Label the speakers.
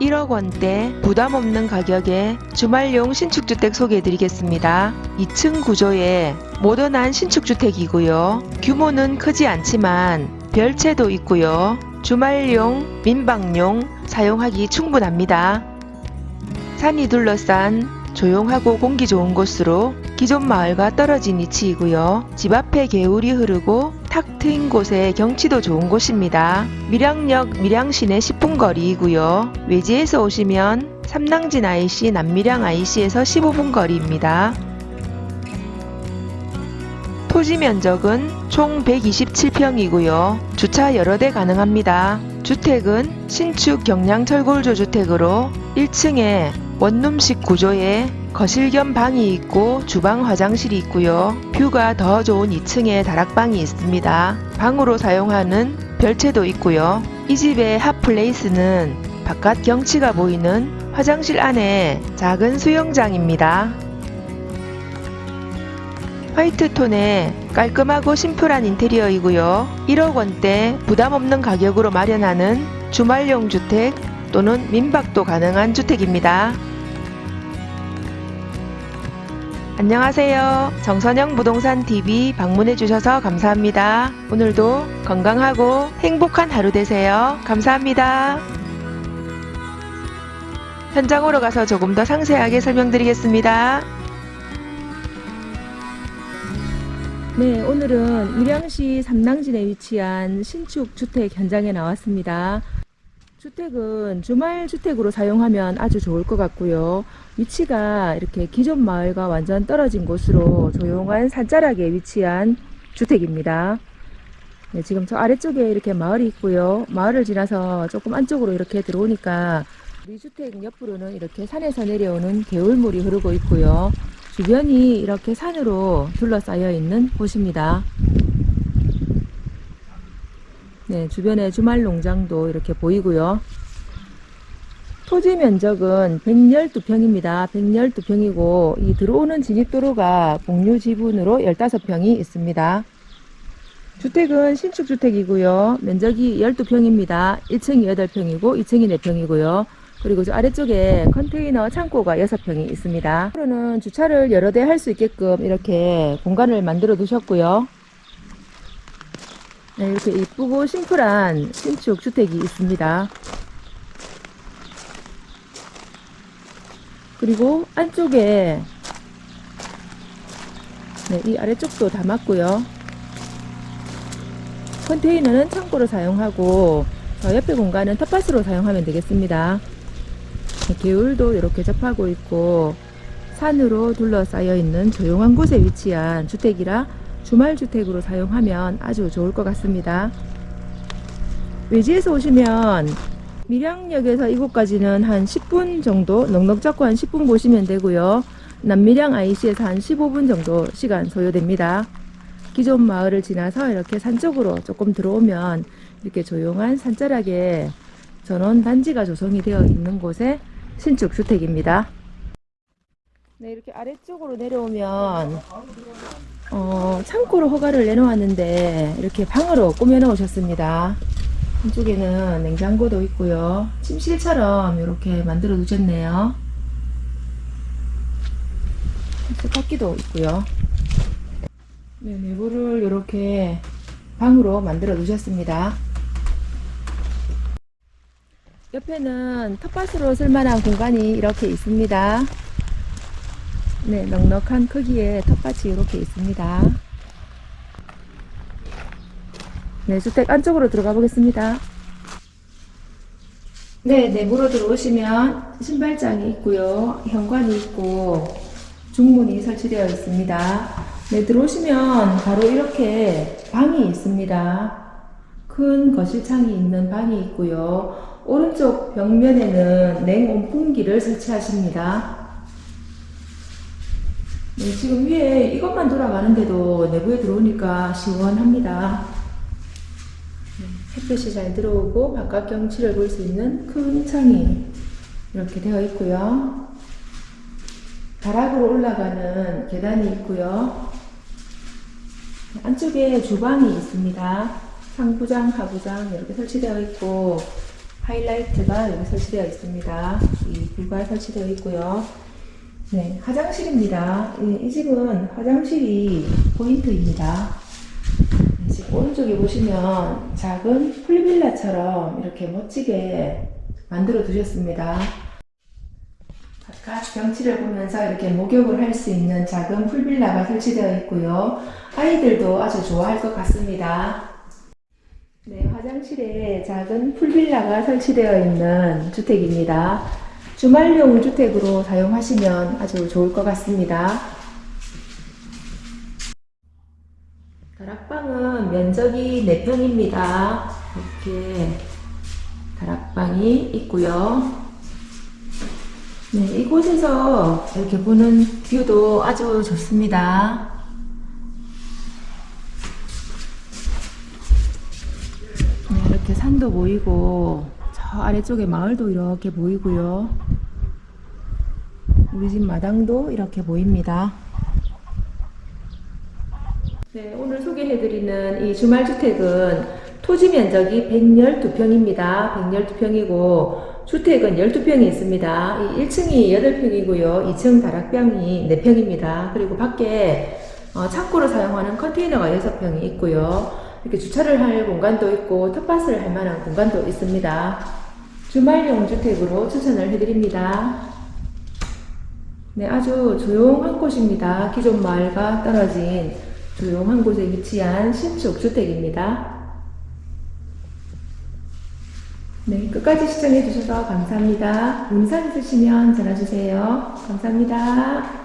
Speaker 1: 1억 원대 부담 없는 가격에 주말용 신축주택 소개해 드리겠습니다. 2층 구조의 모던한 신축주택이고요. 규모는 크지 않지만 별채도 있고요. 주말용, 민방용 사용하기 충분합니다. 산이 둘러싼 조용하고 공기 좋은 곳으로 기존 마을과 떨어진 위치이고요. 집 앞에 개울이 흐르고 탁 트인 곳에 경치도 좋은 곳입니다. 밀양역 밀양시내 10분 거리이고요. 외지에서 오시면 삼낭진 IC, 남밀양 IC에서 15분 거리입니다. 토지 면적은 총 127평이고요. 주차 여러 대 가능합니다. 주택은 신축 경량 철골조 주택으로 1층에 원룸식 구조의 거실 겸 방이 있고 주방 화장실이 있고요. 뷰가 더 좋은 2층에 다락방이 있습니다. 방으로 사용하는 별채도 있고요. 이 집의 핫플레이스는 바깥 경치가 보이는 화장실 안에 작은 수영장입니다. 화이트 톤의 깔끔하고 심플한 인테리어이고요. 1억 원대 부담 없는 가격으로 마련하는 주말용 주택 또는 민박도 가능한 주택입니다. 안녕하세요. 정선영 부동산 TV 방문해 주셔서 감사합니다. 오늘도 건강하고 행복한 하루 되세요. 감사합니다. 현장으로 가서 조금 더 상세하게 설명드리겠습니다. 네, 오늘은 밀양시 삼낭진에 위치한 신축 주택 현장에 나왔습니다. 주택은 주말 주택으로 사용하면 아주 좋을 것 같고요. 위치가 이렇게 기존 마을과 완전 떨어진 곳으로 조용한 산자락에 위치한 주택입니다. 네, 지금 저 아래쪽에 이렇게 마을이 있고요. 마을을 지나서 조금 안쪽으로 이렇게 들어오니까 우리 주택 옆으로는 이렇게 산에서 내려오는 개울물이 흐르고 있고요. 주변이 이렇게 산으로 둘러싸여 있는 곳입니다. 네, 주변에 주말 농장도 이렇게 보이고요. 토지 면적은 112평입니다. 112평이고 이 들어오는 진입도로가 공유 지분으로 15평이 있습니다. 주택은 신축 주택이고요. 면적이 12평입니다. 1층이 8평이고 2층이 4평이고요. 그리고 저 아래쪽에 컨테이너 창고가 6평이 있습니다. 앞으로는 주차를 여러 대 할 수 있게끔 이렇게 공간을 만들어 두셨고요. 네, 이렇게 이쁘고 심플한 신축 주택이 있습니다. 그리고 안쪽에 네, 이 아래쪽도 담았고요. 컨테이너는 창고로 사용하고 저 옆에 공간은 텃밭으로 사용하면 되겠습니다. 네, 개울도 이렇게 접하고 있고 산으로 둘러싸여 있는 조용한 곳에 위치한 주택이라 주말 주택으로 사용하면 아주 좋을 것 같습니다. 외지에서 오시면 밀양역에서 이곳까지는 한 10분 정도 넉넉 잡고 한 10분 보시면 되고요. 남밀양 IC에서 한 15분 정도 시간 소요됩니다. 기존 마을을 지나서 이렇게 산 쪽으로 조금 들어오면 이렇게 조용한 산자락에 전원 단지가 조성이 되어 있는 곳에 신축 주택입니다. 네, 이렇게 아래쪽으로 내려오면 어, 창고로 허가를 내놓았는데 이렇게 방으로 꾸며 놓으셨습니다. 한쪽에는 냉장고도 있고요. 침실처럼 이렇게 만들어 두셨네요. 세탁기도 있고요. 네, 내부를 이렇게 방으로 만들어 두셨습니다. 옆에는 텃밭으로 쓸만한 공간이 이렇게 있습니다. 네, 넉넉한 크기의 텃밭이 이렇게 있습니다. 네, 주택 안쪽으로 들어가 보겠습니다. 네, 내부로 들어오시면 신발장이 있고요. 현관이 있고 중문이 설치되어 있습니다. 네, 들어오시면 바로 이렇게 방이 있습니다. 큰 거실창이 있는 방이 있고요. 오른쪽 벽면에는 냉온풍기를 설치하십니다. 네, 지금 위에 이것만 돌아가는데도 내부에 들어오니까 시원합니다. 네, 햇볕이 잘 들어오고 바깥 경치를 볼 수 있는 큰 창이 이렇게 되어 있고요. 다락으로 올라가는 계단이 있고요. 안쪽에 주방이 있습니다. 상부장, 하부장 이렇게 설치되어 있고 하이라이트가 여기 설치되어 있습니다. 이 뷰가 설치되어 있고요. 네, 화장실입니다. 이, 이 집은 화장실이 포인트입니다. 네, 지금 오른쪽에 보시면 작은 풀빌라처럼 이렇게 멋지게 만들어 두셨습니다. 바깥 경치를 보면서 이렇게 목욕을 할 수 있는 작은 풀빌라가 설치되어 있고요. 아이들도 아주 좋아할 것 같습니다. 네, 화장실에 작은 풀빌라가 설치되어 있는 주택입니다. 주말용 주택으로 사용하시면 아주 좋을 것 같습니다. 다락방은 면적이 4평입니다. 이렇게 다락방이 있고요. 네, 이곳에서 이렇게 보는 뷰도 아주 좋습니다. 네, 이렇게 산도 보이고 저 아래쪽에 마을도 이렇게 보이고요. 우리 집 마당도 이렇게 보입니다. 네, 오늘 소개해드리는 이 주말주택은 토지 면적이 112평입니다. 112평이고 주택은 12평이 있습니다. 이 1층이 8평이고요. 2층 다락방이 4평입니다. 그리고 밖에 어, 창고로 사용하는 컨테이너가 6평이 있고요. 이렇게 주차를 할 공간도 있고 텃밭을 할 만한 공간도 있습니다. 주말용 주택으로 추천을 해드립니다. 네, 아주 조용한 곳입니다. 기존 마을과 떨어진 조용한 곳에 위치한 신축 주택입니다. 네, 끝까지 시청해 주셔서 감사합니다. 문의사항 있으시면 전화 주세요. 감사합니다.